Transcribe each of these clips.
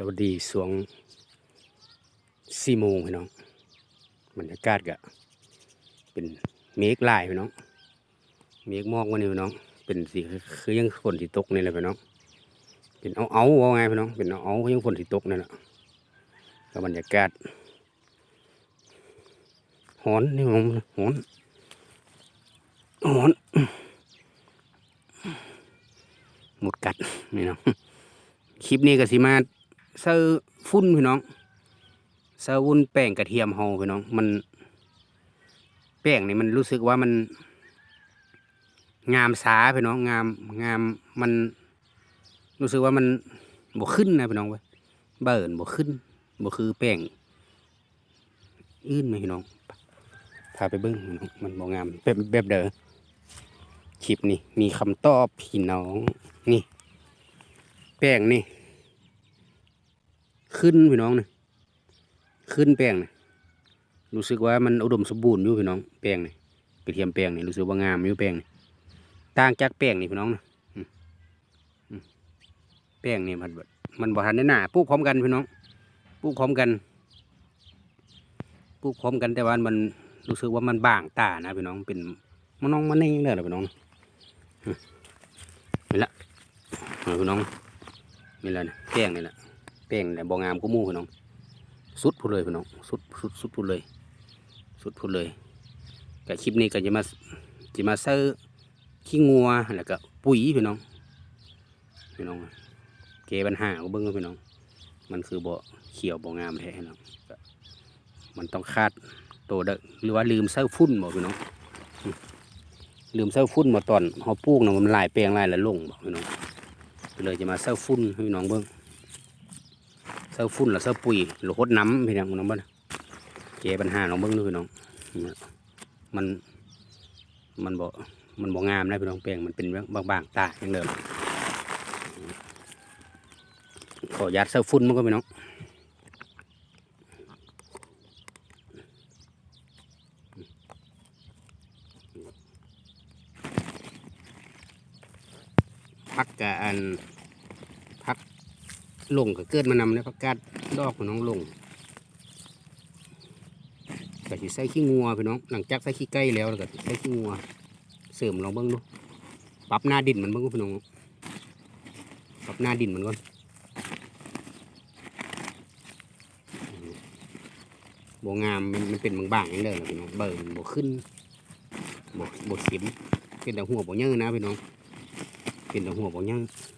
สวัสดีสวงสี่โมงพี่น้องบรรยากาศก็เป็นเมฆลายพี่น้องเมฆหมอกวันนี้พี่น้อง เป็นสีคือยังฝนที่ตกนี่แหละพี่น้องเป็นเอาเอาว่าไงพี่น้องเป็นเอาเอาก็ยังฝนที่ตกนี่แหละก็บรรยากาศหอนนี่ผมหอนหอนหมดกัดนี่เนาะคลิปนี้ก็สิมา เซอร์ฟุ้นพี่น้องเซอร์วุ้นแป้งกระเทียมเฮาพี่น้อง มัน แป้งนี่มันรู้สึกว่ามัน งามสาพี่น้องงามงามมันรู้สึกว่ามันบ่ขึ้นนะพี่น้องเว้ยเบิ่นบ่ขึ้นบ่คือแป้งอื่นไหมพี่น้องพาไปเบิ่งพี่น้องมันบ่งามแบบแบบเด้อคลิปนี้มีคำตอบพี่น้องนี่ แป้งนี่ ขึ้นพี่น้องนี่ขึ้นแป้งนี่รู้สึกว่ามันอุดมสมบูรณ์อยู่พี่น้องแป้งนี่กระเทียมแป้งนี่รู้สึกว่างามอยู่แป้งนี่ต่างจากแป้งนี่พี่น้องนะอืมอืมแป้งนี่มันมันบ่ทันได้หนาปลูกพร้อมกันพี่น้องปลูกพร้อมกันปลูกพร้อมกันแต่ว่ามันรู้สึกว่ามันบางตานะพี่น้องเป็นมันน้องมันนี่เลยนะพี่น้องนี่ละพี่น้องนี่แหละนะแป้งนี่แหละ แป้งแหละบองามก็มู่พี่น้อง สุดพูดเลยพี่น้อง สุดสุดสุดพูดเลย สุดพูดเลยแต่คลิปนี้ก็จะมาจะมาเซอร์ขี้งัวแล้วก็ปุ๋ยพี่น้อง พี่น้อง เกปัญหาก็เบิ้งพี่น้อง มันคือบ่เขียวบ่งามแท้พี่น้องมันต้องคาดโตเด้อหรือว่าลืมเซอร์ฟุ้นบ่พี่น้อง ลืมเซอร์ฟุ้นมาตอนเขาปลูกเนาะมันลายแปลงลายละลงบ่พี่น้องเลยจะมาเซาฟุ้นพี่น้องเบิ้งาฟุ้นหรือเซาปุ๋ยหรือโคดน้ำพี่น้องน้องบิ้งแก้ปัญหาน้องเบิ้งดูพี่น้องมันมันบ่มันบ่งามนะพี่น้องแปลงมันเป็นบางๆตาอย่างเดิมขอยัดเซาฟุ้นมันก็พี่น้องพักกะอัน ลงก็เกิดมานำในพักกาดดอกของน้องลงก็สิใส่ขี้งัวพี่น้องหลังจากใส่ขี้ไก่แล้วแล้วก็ใส่ขี้งัว เสริมลองเบิ้งดูปรับหน้าดินมันเบิ้งพี่น้องปรับหน้าดินมันก่อนบ่งามมันมันเป็นบางๆอย่างเดิมพี่น้องเบิ่งบ่ขึ้นบ่บ่เข็มเป็นแต่หัวบ่เยอนะพี่น้องเป็นแต่หัวบ่ยัง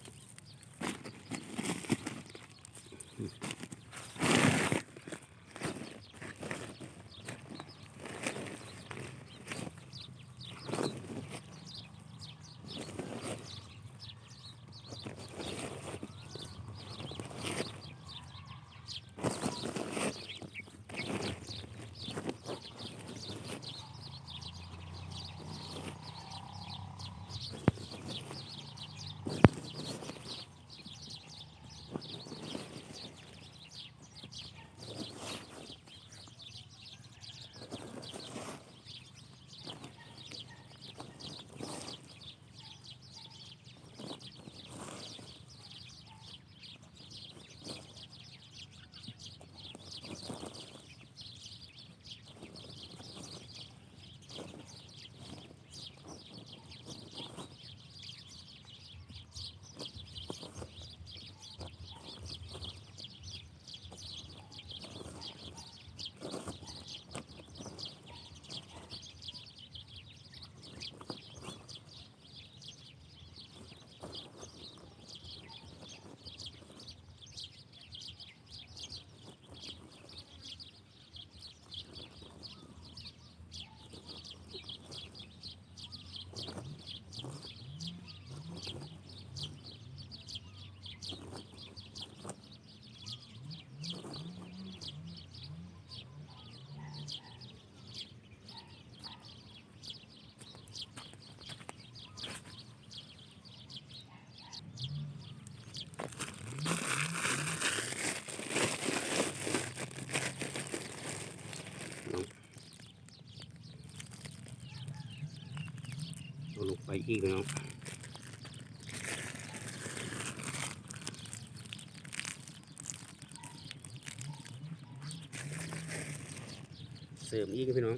เอูกไปอีกพี่น้วเสริมอีกพี่น้อง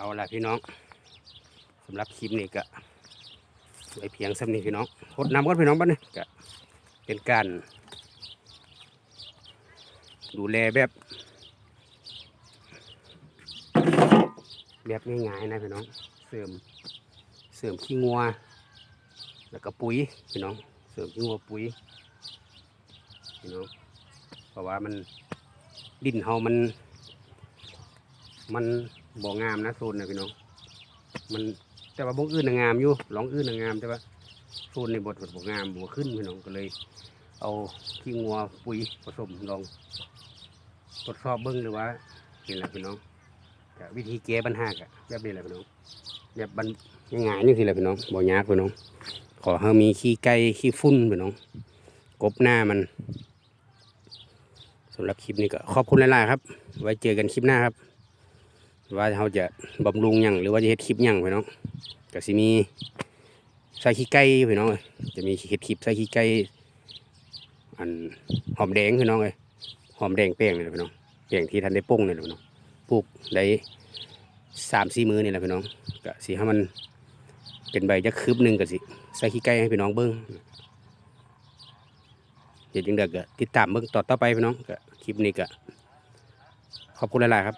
เอาละพี่น้องสำหรับคลิปนี้ก็ไว้เพียงสำนี้พี่น้องหดน้ำก่อนพี่น้องบ้านนี่ก็เป็นการ ดูแลแบบแบบง่ายๆนะพี่น้องเสริมเสริมขี้งัว แล้วก็ปุ๋ยพี่น้องเสริมขี้งัวปุ๋ยพี่น้องเพราะว่ามันดินเฮามันมัน บ่งามนะโซนนะพี่น้อง มันแต่ว่าบงอื่นน่ะงามอยู่หลองอื่นน่ะงามแต่ว่าโซนในบทบทบ่งามบ่ขึ้นพี่น้องก็เลย เอาขี้งัวปุ๋ยผสมลองทดสอบเบิ้งหรือว่านี่แหละพี่น้องวิธีแก้ปัญหาก็แบบนี้แหละพี่น้องแบบบันง่ายๆนี่สิแหละพี่น้องบ่ยากพี่น้อง ขอให้มีขี้ไก่ขี้ฝุ่นพี่น้อง กบหน้ามันสำหรับคลิปนี้ก็ขอบคุณหลายๆครับ ไว้เจอกันคลิปหน้าครับ ว่าเขาจะบำรุงยังหรือว่าจะเฮ็ดคลิปยังพี่น้องก็สิมีใส่ขี้ไก่พี่น้องเอ้ยจะมีเฮ็ดคลิปใส่ขี้ไก่อันหอมแดงพี่น้องเลยหอมแดงแป้งนี่แหละพี่น้องแป้งที่ทันได้ป้งนี่แหละพี่น้องปลูกได้สามสี่มือนี่แหละพี่น้องก็สิให้มันเป็นใบจะคืบหนึ่งก็สิใส่ขี้ไก่ให้พี่น้องเบิ้งเดี๋ยวจังเด็กก็ติดตามเบิ้งต่อต่อไปพี่น้องก็คลิปนี้ก็ขอบคุณหลายๆครับ